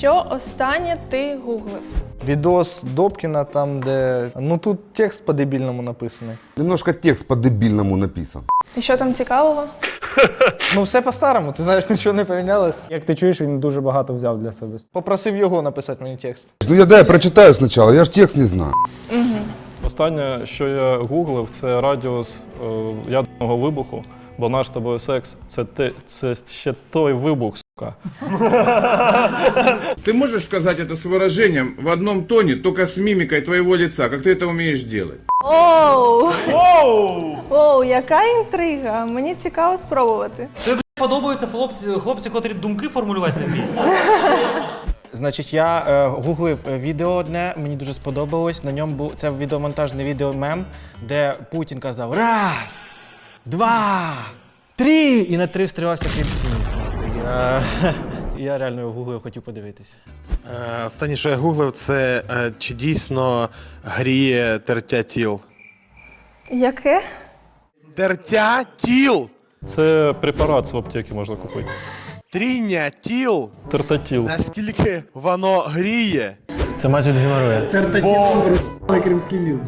Що останнє ти гуглив? Відос Добкіна там, де. Ну тут текст по-дебільному написаний. Немножко текст по-дебильному написан. І що там цікавого? Ну, все по-старому, ти знаєш, нічого не помінялось. Як ти чуєш, він дуже багато взяв для себе. Попросив його написати мені текст. Ну я дай прочитаю сначала, я ж текст не знаю. Останнє, що я гуглив, це радіус е, ядерного вибуху, бо наш з тобою секс це, те, це ще той вибух, сука. Ты можешь сказать это с выражением в одном тоне, только с мимикой твоего лица, как ты это умеешь делать? Оу! Оу, яка інтрига! Мені цікаво спробувати. Подобаються хлопці, хлопці, котрі думки формулювати не вміють. Значить, я е, гуглив е, відео одне, мені дуже сподобалось. На ньому був це відеомонтажне відео мем, де Путін казав раз, два, три, і на три стривався кримський міст. Я, реально його гуглив, хотів подивитися. Е, Останнє, що я гуглив, це е, чи дійсно гріє тертя тіл. Яке? Тертя тіл! Це препарат в аптеці можна купити. Тріння тіл! Тертатіл. Наскільки воно гріє? Це майже від геморроя. Кримський міст.